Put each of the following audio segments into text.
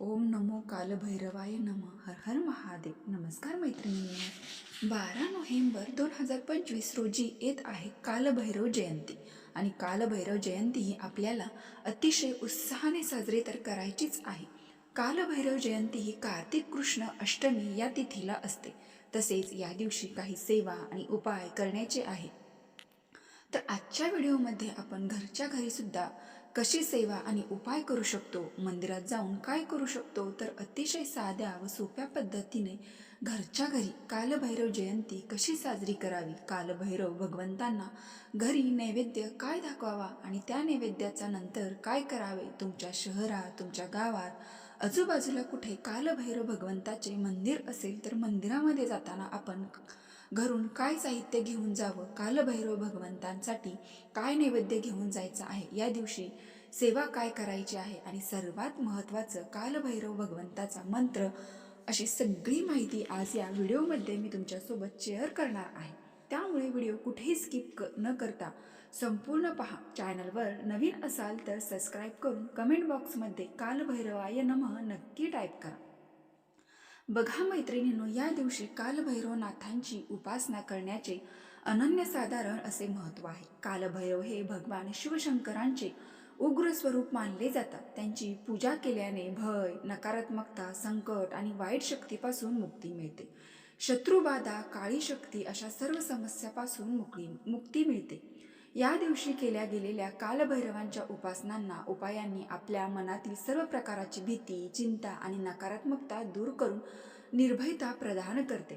ओम नमो कालभैरवाय नम हर हर महादेव। नमस्कार मैत्रिणींनो बारा नोव्हेंबर दोन हजार पंचवीस रोजी येत आहे कालभैरव जयंती आणि कालभैरव जयंती ही आपल्याला अतिशय उत्साहाने साजरी तर करायचीच आहे. कालभैरव जयंती ही कार्तिक कृष्ण अष्टमी या तिथीला असते. तसेच या दिवशी काही सेवा आणि उपाय करण्याचे आहे. तर आजच्या व्हिडिओमध्ये आपण घरच्या घरीसुद्धा कशी सेवा आणि उपाय करू शकतो? मंदिरात जाऊन काय करू शकतो? तर अतिशय साध्या व सोप्या पद्धतीने घरच्या घरी कालभैरव जयंती कशी साजरी करावी? कालभैरव भगवंतांना घरी नैवेद्य काय दाखवावा आणि त्या नैवेद्याचा नंतर काय करावे? तुमच्या शहरात तुमच्या गावात आजूबाजूला कुठे कालभैरव भगवंताचे मंदिर असेल तर मंदिरामध्ये जाताना आपण घरून काय साहित्य घेऊन जावं? कालभैरव भगवंतांसाठी काय नैवेद्य घेऊन जायचं आहे? या दिवशी सेवा काय करायची आहे आणि सर्वात महत्त्वाचं कालभैरव भगवंताचा मंत्र अशी सगळी माहिती आज या व्हिडिओमध्ये मी तुमच्यासोबत शेअर करणार आहे. त्यामुळे व्हिडिओ कुठेही स्किप क न करता संपूर्ण पहा. चॅनलवर नवीन असाल तर सबस्क्राईब करून कमेंट बॉक्समध्ये कालभैरवाय नमः नक्की टाईप करा. बघा मैत्रिणींनो या दिवशी कालभैरवनाथांची उपासना करण्याचे अनन्यसाधारण असे महत्त्व आहे. कालभैरव हे भगवान शिवशंकरांचे उग्र स्वरूप मानले जातात. त्यांची पूजा केल्याने भय नकारात्मकता संकट आणि वाईट शक्तीपासून मुक्ती मिळते. शत्रुबाधा काळी शक्ती अशा सर्व समस्यापासून मुक्ती मुक्ती मिळते. या दिवशी केल्या गेलेल्या कालभैरवांच्या उपासनांना उपायांनी आपल्या मनातील सर्व प्रकाराची भीती चिंता आणि नकारात्मकता दूर करून निर्भयता प्रदान करते.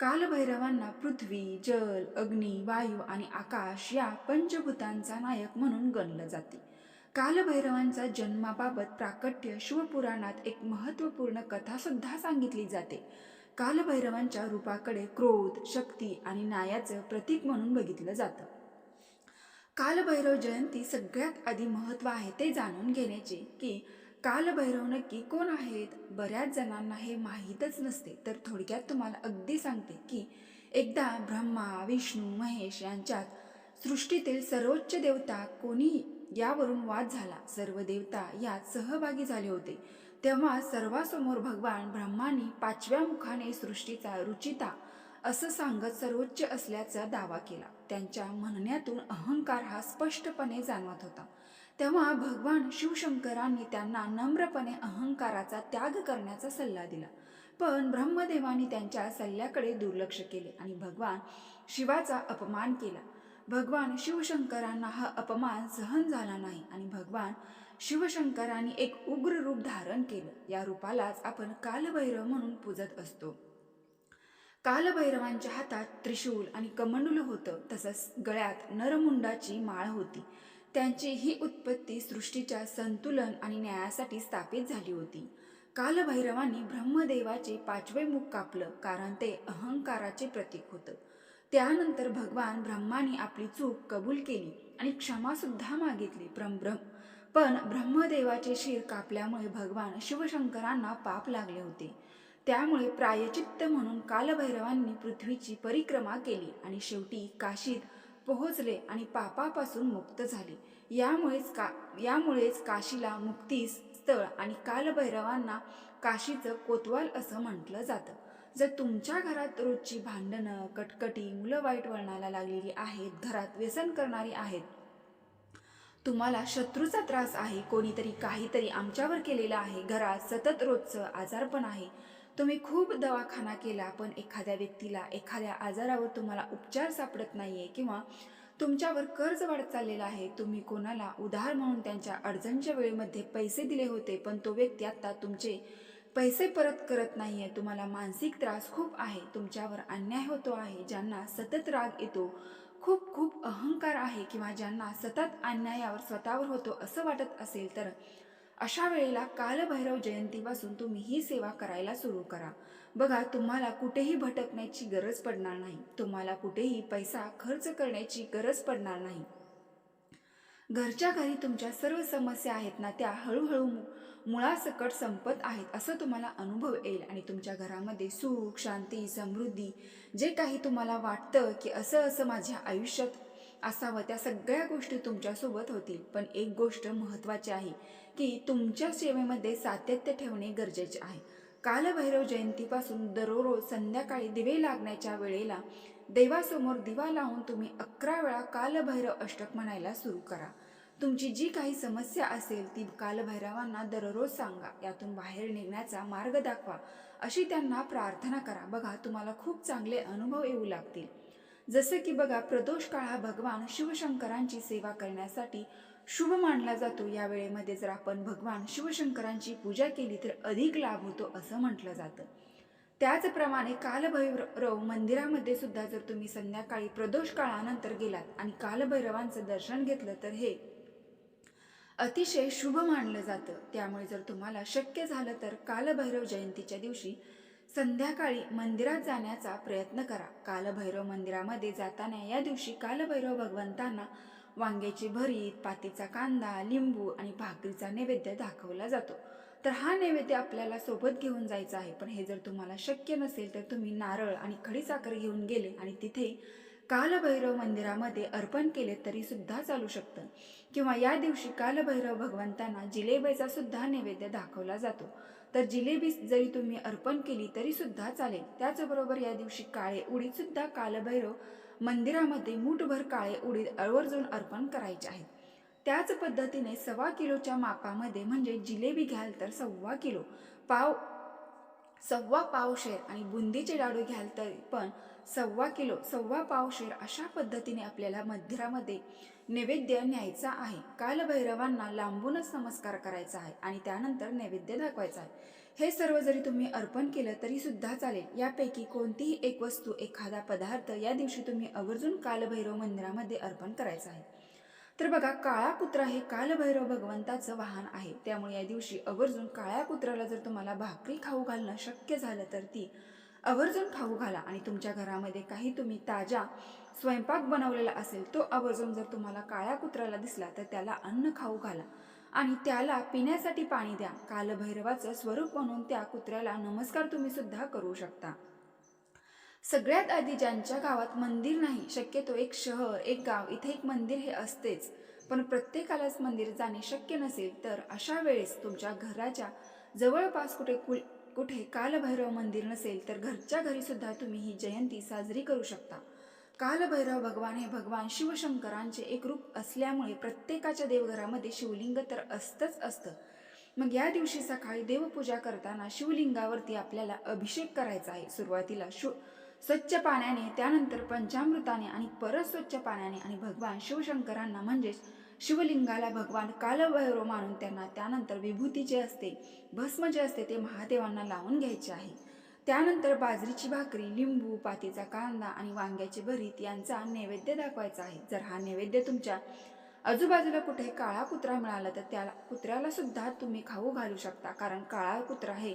कालभैरवांना पृथ्वी जल अग्नी वायू आणि आकाश या पंचभूतांचा नायक म्हणून गणलं जाते. कालभैरवांचा जन्माबाबत प्राकट्य शिवपुराणात एक महत्त्वपूर्ण कथासुद्धा सांगितली जाते. कालभैरवांच्या रूपाकडे क्रोध शक्ती आणि न्यायाचं प्रतीक म्हणून बघितलं जातं. कालभैरव जयंती सगळ्यात आधी महत्त्व आहे ते जाणून घेण्याचे की कालभैरव नक्की कोण आहेत? बऱ्याच जणांना हे माहीतच नसते तर थोडक्यात तुम्हाला अगदी सांगते की एकदा ब्रह्मा विष्णू महेश यांच्यात सृष्टीतील सर्वोच्च देवता कोणी यावरून वाद झाला. सर्व देवता यात सहभागी झाले होते. तेव्हा सर्वासमोर भगवान ब्रह्मानी पाचव्या मुखाने सृष्टीचा रुचिता असं सांगत सर्वोच्च असल्याचा दावा केला. त्यांच्या म्हणण्यातून अहंकार हा स्पष्टपणे जाणवत होता. तेव्हा भगवान शिवशंकरांनी त्यांना नम्रपणे अहंकाराचा त्याग करण्याचा सल्ला दिला. पण ब्रह्मदेवानी त्यांच्या सल्ल्याकडे दुर्लक्ष केले आणि भगवान शिवाचा अपमान केला. भगवान शिवशंकरांना हा अपमान सहन झाला नाही आणि भगवान शिवशंकरांनी एक उग्र रूप धारण केलं. या रूपालाच आपण कालभैरव म्हणून पूजत असतो. कालभैरवांच्या हातात त्रिशूल आणि कमंडूल होतं तसंच गळ्यात नरमुंडाची माळ होती. त्यांची ही उत्पत्ती सृष्टीच्या संतुलन आणि न्यायासाठी स्थापित झाली होती. कालभैरवांनी ब्रह्मदेवाचे पाचवे मुख कापलं कारण ते अहंकाराचे प्रतीक होतं. त्यानंतर भगवान ब्रह्माने आपली चूक कबूल केली आणि क्षमासुद्धा मागितली ब्रह्म ब्रह्म. पण ब्रह्मदेवाचे शिर कापल्यामुळे भगवान शिवशंकरांना पाप लागले होते. त्यामुळे प्रायचित्त म्हणून कालभैरवांनी पृथ्वीची परिक्रमा केली आणि शेवटी काशीत पोहोचले आणि पापापासून मुक्त झाले. यामुळेच का यामुळेच काशीला मुक्तीस स्थळ आणि कालभैरवांना काशीचं कोतवाल असं म्हटलं जातं. जर तुमच्या घरात रोजची भांडणं कटकटी मुलं वाईट वळणाला लागलेली आहेत घरात व्यसन करणारी आहेत तुम्हाला शत्रूचा त्रास आहे कोणीतरी काहीतरी आमच्यावर केलेलं आहे घरात सतत रोजचं आजारपण आहे. तुम्ही खूप दवाखाना केला पण एखाद्या व्यक्तीला एखाद्या आजारावर तुम्हाला उपचार सापडत नाही आहे किंवा तुमच्यावर कर्ज वाढत चाललेलं आहे तुम्ही कोणाला उधार म्हणून त्यांच्या अडचणच्या वेळेमध्ये पैसे दिले होते पण तो व्यक्ती आत्ता तुमचे पैसे परत करत नाही आहे तुम्हाला मानसिक त्रास खूप आहे. तुमच्यावर अन्याय होतो आहे. ज्यांना सतत राग येतो खूप खूप अहंकार आहे किंवा ज्यांना सतत अन्यायावर स्वतःवर होतो असं वाटत असेल तर अशा वेळेला कालभैरव जयंतीपासून तुम्ही ही सेवा करायला सुरू करा. बघा तुम्हाला कुठेही भटकण्याची गरज पडणार नाही. तुम्हाला कुठेही पैसा खर्च करण्याची गरज पडणार नाही. घरच्या घरी तुमच्या सर्व समस्या आहेत ना त्या हळूहळू मु- मुळासकट संपत आहेत असं तुम्हाला अनुभव येईल. आणि तुमच्या घरामध्ये सुख शांती समृद्धी जे काही तुम्हाला वाटतं की असं असं माझ्या आयुष्यात असावं त्या सगळ्या गोष्टी तुमच्यासोबत होतील. पण एक गोष्ट महत्त्वाची आहे की तुमच्या सेवेमध्ये सातत्य ठेवणे गरजेचे आहे. कालभैरव जयंतीपासून दररोज संध्याकाळी दिवे लागण्याच्या वेळेला देवासमोर दिवा लावून तुम्ही अकरा वेळा कालभैरव अष्टक म्हणायला सुरू करा. तुमची जी काही समस्या असेल ती कालभैरवांना दररोज सांगा. यातून बाहेर निघण्याचा मार्ग दाखवा. अशी त्यांना प्रार्थना करा. बघा तुम्हाला खूप चांगले अनुभव येऊ लागतील. जसं की बघा प्रदोष काळ हा भगवान शिवशंकरांची सेवा करण्यासाठी शुभ मानला जातो. या वेळेमध्ये जर आपण भगवान शिवशंकरांची पूजा केली तर अधिक लाभ होतो असं म्हटलं जातं. त्याचप्रमाणे कालभैरव मंदिरामध्ये सुद्धा जर तुम्ही संध्याकाळी प्रदोष काळानंतर गेलात आणि कालभैरवांचं दर्शन घेतलं तर हे अतिशय शुभ मानलं जातं. त्यामुळे जर तुम्हाला शक्य झालं तर कालभैरव जयंतीच्या दिवशी संध्याकाळी मंदिरात जाण्याचा प्रयत्न करा. कालभैरव मंदिरामध्ये जाताना या दिवशी कालभैरव भगवंतांना वांग्याची भरीत पातीचा कांदा लिंबू आणि भाकरीचा नैवेद्य दाखवला जातो. तर हा नैवेद्य आपल्याला सोबत घेऊन जायचा आहे. पण हे जर तुम्हाला शक्य नसेल तर तुम्ही नारळ आणि खडीसाखर घेऊन गेले आणि तिथे कालभैरव मंदिरामध्ये अर्पण केले तरी सुद्धा चालू शकतं. किंवा या दिवशी कालभैरव भगवंतांना जिलेबीचा सुद्धा नैवेद्य दाखवला जातो. तर जिलेबी जरी तुम्ही अर्पण केली तरी सुद्धा चालेल. त्याचबरोबर या दिवशी काळे उडीदसुद्धा कालभैरव मंदिरामध्ये मूठभर काळे उडीद आवर्जून अर्पण करायचे आहेत. त्याच पद्धतीने सव्वा किलोच्या मापामध्ये म्हणजे जिलेबी घ्याल तर सव्वा किलो पाव सव्वा पावशेर आणि बुंदीचे लाडू घ्याल तर पण सव्वा किलो सव्वा पावशेर अशा पद्धतीने आपल्याला मंदिरामध्ये नैवेद्य न्यायचा आहे. कालभैरवांना लांबूनच नमस्कार करायचा आहे आणि त्यानंतर नैवेद्य दाखवायचा आहे. हे सर्व जरी तुम्ही अर्पण केलं तरी सुद्धा चालेल. यापैकी कोणतीही एक वस्तू एखादा पदार्थ या दिवशी तुम्ही आवर्जून कालभैरव मंदिरामध्ये अर्पण करायचा आहे. तर बघा काळा कुत्रा हे कालभैरव भगवंताचं वाहन आहे. त्यामुळे या दिवशी आवर्जून काळ्या कुत्र्याला जर तुम्हाला भाकरी खाऊ घालणं शक्य झालं तर ती आवर्जून खाऊ घाला. आणि तुमच्या घरामध्ये काही तुम्ही ताजा स्वयंपाक बनवलेला असेल तो आवर्जून जर तुम्हाला काळ्या कुत्र्याला दिसला तर त्याला अन्न खाऊ घाला. आणि त्याला पिण्यासाठी पाणी द्या. कालभैरवाचं स्वरूप म्हणून त्या कुत्र्याला नमस्कार तुम्ही सुद्धा करू शकता. सगळ्यात आधी ज्यांच्या गावात मंदिर नाही शक्यतो एक शहर एक गाव इथे एक मंदिर हे असतेच. पण प्रत्येकालाच मंदिर जाणे शक्य नसेल तर अशा वेळेस तुमच्या घराच्या जवळपास कुठे कुल कुठे कालभैरव मंदिर नसेल तर घरच्या घरी सुद्धा तुम्ही ही जयंती साजरी करू शकता. कालभैरव भगवान हे भगवान शिवशंकरांचे एक रूप असल्यामुळे प्रत्येकाच्या देवघरामध्ये शिवलिंग तर असतंच असतं. मग या दिवशी सकाळी देवपूजा करताना शिवलिंगावरती आपल्याला अभिषेक करायचा आहे. सुरुवातीला शु स्वच्छ पाण्याने त्यानंतर पंचामृताने आणि परत स्वच्छ पाण्याने आणि भगवान शिवशंकरांना म्हणजेच शिवलिंगाला भगवान कालभैरव मानून त्यांना त्यानंतर विभूती जे असते भस्म जे असते ते महादेवांना लावून घ्यायचे आहे. त्यानंतर बाजरीची भाकरी लिंबू पातीचा कांदा आणि वांग्याचे भरीत यांचा नैवेद्य दाखवायचा आहे. जर हा नैवेद्य तुमच्या आजूबाजूला कुठे काळा कुत्रा मिळाला तर त्या कुत्र्याला सुद्धा तुम्ही खाऊ घालू शकता कारण काळा कुत्रा हे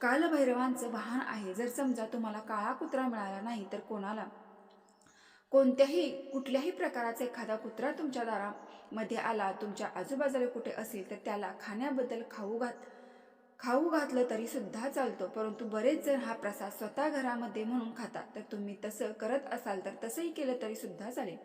कालभैरवांचं वाहन आहे. जर समजा तुम्हाला काळा कुत्रा मिळाला नाही तर कोणाला? कोणत्याही कुठल्याही प्रकाराचा एखादा कुत्रा तुमच्या दारामध्ये आला तुमच्या आजूबाजूला कुठे असेल तर त्याला खाण्याबद्दल खाऊ घात खाऊ घातलं तरी सुद्धा चालतो. परंतु बरेच जण हा प्रसाद स्वतः घरामध्ये म्हणून खातात. तर तुम्ही तसं करत असाल तर तसंही केलं तरी सुद्धा चालेल.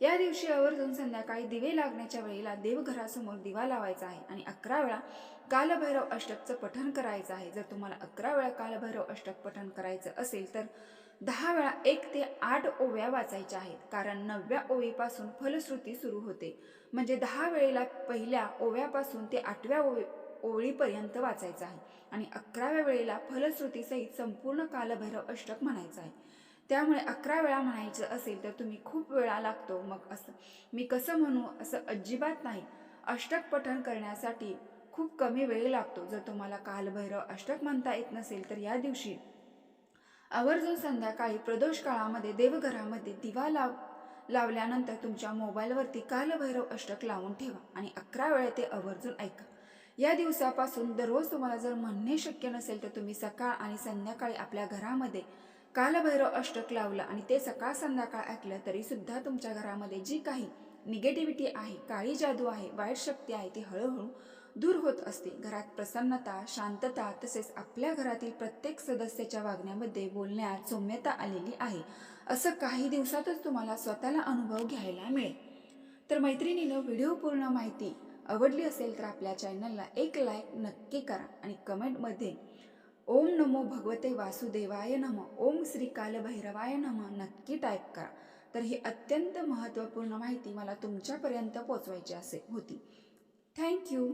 या दिवशी आवर्जून संध्याकाळी दिवे लागण्याच्या वेळेला देवघरासमोर दिवा लावायचा आहे आणि अकरा वेळा कालभैरव अष्टकचं पठण करायचं आहे. जर तुम्हाला अकरा वेळा कालभैरव अष्टक पठण करायचं असेल तर दहा वेळा एक ते आठ ओव्या वाचायच्या आहेत. कारण नवव्या ओवीपासून फलश्रुती सुरू होते. म्हणजे दहा वेळेला पहिल्या ओव्यापासून ते आठव्या ओवी ओळीपर्यंत वाचायचं आहे. आणि अकराव्या वेळेला फलश्रुतीसहित संपूर्ण कालभैरव अष्टक म्हणायचं आहे. त्यामुळे अकरा वेळा म्हणायचं असेल तर तुम्ही खूप वेळा लागतो. मग असं मी कसं म्हणू असं अजिबात नाही. अष्टक पठण करण्यासाठी खूप कमी वेळ लागतो. जर तुम्हाला कालभैरव अष्टक म्हणता येत नसेल तर या दिवशी आवर्जून संध्याकाळी प्रदोष काळामध्ये देवघरामध्ये दिवा लाव लावल्यानंतर तुमच्या मोबाईलवरती कालभैरव अष्टक लावून ठेवा आणि अकरा वेळा ते आवर्जून ऐका. या दिवसापासून दररोज तुम्हाला जर म्हणणे शक्य नसेल तर तुम्ही सकाळ आणि संध्याकाळी आपल्या घरामध्ये कालभैरव अष्टक लावलं आणि ते सकाळ संध्याकाळ ऐकलं तरीसुद्धा तुमच्या घरामध्ये जी काही निगेटिव्हिटी आहे काळी जादू आहे वाईट शक्ती आहे ती हळूहळू दूर होत असते. घरात प्रसन्नता शांतता तसेच आपल्या घरातील प्रत्येक सदस्याच्या वागण्यामध्ये बोलण्यात सौम्यता आलेली आहे. असं काही दिवसातच तुम्हाला स्वतःला अनुभव घ्यायला मिळेल. तर मैत्रिणीनं व्हिडिओ पूर्ण माहिती आवडली असेल तर आपल्या चॅनलला एक लाईक नक्की करा आणि कमेंटमध्ये ओम नमो भगवते वासुदेवाय नम ओम श्री कालभैरवाय नम नक्की टाईप करा. तर ही अत्यंत महत्त्वपूर्ण माहिती मला तुमच्यापर्यंत पोचवायची असे होती. थँक्यू.